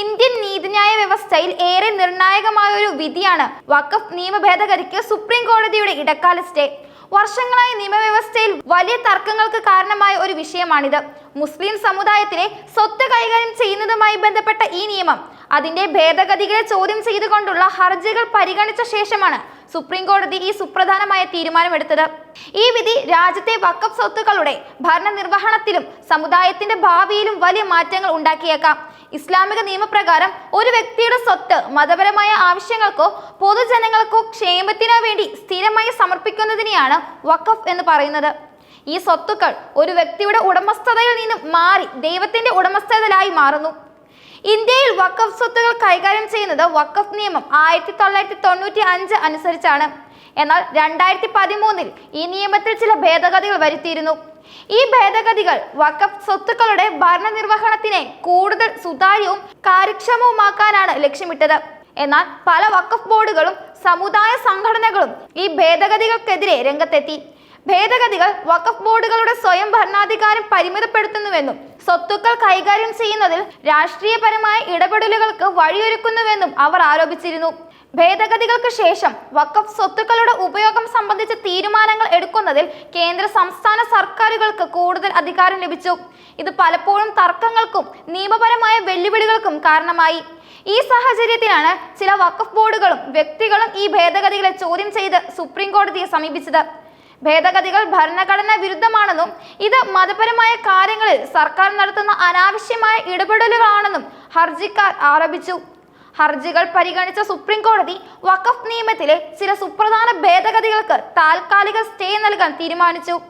Indian നീതിന്യായ വ്യവസ്ഥയിൽ ഏറെ നിർണായകമായ ഒരു വിധിയാണ് വഖഫ് നിയമ ഭേദഗതിക്ക് സുപ്രീം കോടതിയുടെ ഇടക്കാല സ്റ്റേ. വർഷങ്ങളായി നിയമവ്യവസ്ഥയിൽ വലിയ തർക്കങ്ങൾക്ക് കാരണമായ ഒരു വിഷയമാണിത്. മുസ്ലിം സമുദായത്തിലെ സ്വത്ത് കൈകാര്യം ചെയ്യുന്നതുമായി ബന്ധപ്പെട്ട ഈ നിയമം അതിന്റെ ഭേദഗതികളെ ചോദ്യം ചെയ്തുകൊണ്ടുള്ള ഹർജികൾ പരിഗണിച്ച ശേഷമാണ് സുപ്രീം കോടതി ഈ സുപ്രധാനമായ തീരുമാനമെടുത്തത്. ഈ വിധി രാജ്യത്തെ വക്കഫ് സ്വത്തുക്കളുടെ ഭരണനിർവഹണത്തിലും സമുദായത്തിന്റെ ഭാവിയിലും വലിയ മാറ്റങ്ങൾ ഉണ്ടാക്കിയേക്കാം. ഇസ്ലാമിക നിയമപ്രകാരം ഒരു വ്യക്തിയുടെ സ്വത്ത് മതപരമായ ആവശ്യങ്ങൾക്കോ പൊതുജനങ്ങൾക്കോ ക്ഷേമത്തിനോ വേണ്ടി സ്ഥിരമായി സമർപ്പിക്കുന്നതിനെയാണ് വഖഫ് എന്ന് പറയുന്നത്. ഈ സ്വത്തുക്കൾ ഒരു വ്യക്തിയുടെ ഉടമസ്ഥതയിൽ നിന്നും മാറി ദൈവത്തിന്റെ ഉടമസ്ഥതയിലായി മാറുന്നു. ഇന്ത്യയിൽ വഖഫ് സ്വത്തുകൾ കൈകാര്യം ചെയ്യുന്നത് വഖഫ് നിയമം ആയിരത്തി തൊള്ളായിരത്തി തൊണ്ണൂറ്റി അഞ്ച് അനുസരിച്ചാണ്. എന്നാൽ രണ്ടായിരത്തി പതിമൂന്നിൽ ഈ നിയമത്തിൽ ചില ഭേദഗതികൾ വരുത്തിയിരുന്നു. ഈ ഭേദഗതികൾ വഖഫ് സ്വത്തുക്കളുടെ ഭരണനിർവഹണത്തിനെ കൂടുതൽ സുതാര്യവും കാര്യക്ഷമവുമാക്കാനാണ് ലക്ഷ്യമിട്ടത്. എന്നാൽ പല വഖഫ് ബോർഡുകളും സമുദായ സംഘടനകളും ഈ ഭേദഗതികൾക്കെതിരെ രംഗത്തെത്തി. ഭേദഗതികൾ വഖഫ് ബോർഡുകളുടെ സ്വയം ഭരണാധികാരം പരിമിതപ്പെടുത്തുന്നുവെന്നും സ്വത്തുക്കൾ കൈകാര്യം ചെയ്യുന്നതിൽ രാഷ്ട്രീയപരമായ ഇടപെടലുകൾക്ക് വഴിയൊരുക്കുന്നുവെന്നും അവർ ആരോപിച്ചിരുന്നു. ഭേദഗതികൾക്ക് ശേഷം വഖഫ് സ്വത്തുക്കളുടെ ഉപയോഗം സംബന്ധിച്ച തീരുമാനങ്ങൾ എടുക്കുന്നതിൽ കേന്ദ്ര സംസ്ഥാന സർക്കാരുകൾക്ക് കൂടുതൽ അധികാരം ലഭിച്ചു. ഇത് പലപ്പോഴും തർക്കങ്ങൾക്കും നിയമപരമായ വെല്ലുവിളികൾക്കും കാരണമായി. ഈ സാഹചര്യത്തിലാണ് ചില വഖഫ് ബോർഡുകളും വ്യക്തികളും ഈ ഭേദഗതികളെ ചോദ്യം ചെയ്ത് സുപ്രീം കോടതിയെ സമീപിച്ചത്. ഭേദഗതികൾ ഭരണഘടനാ വിരുദ്ധമാണെന്നും ഇത് മതപരമായ കാര്യങ്ങളിൽ സർക്കാർ നടത്തുന്ന അനാവശ്യമായ ഇടപെടലുകളാണെന്നും ഹർജിക്കാർ ആരോപിച്ചു. ഹർജികൾ പരിഗണിച്ച സുപ്രീം കോടതി വഖഫ് നിയമത്തിലെ ചില സുപ്രധാന ഭേദഗതികൾക്ക് താൽക്കാലിക സ്റ്റേ നൽകാൻ തീരുമാനിച്ചു.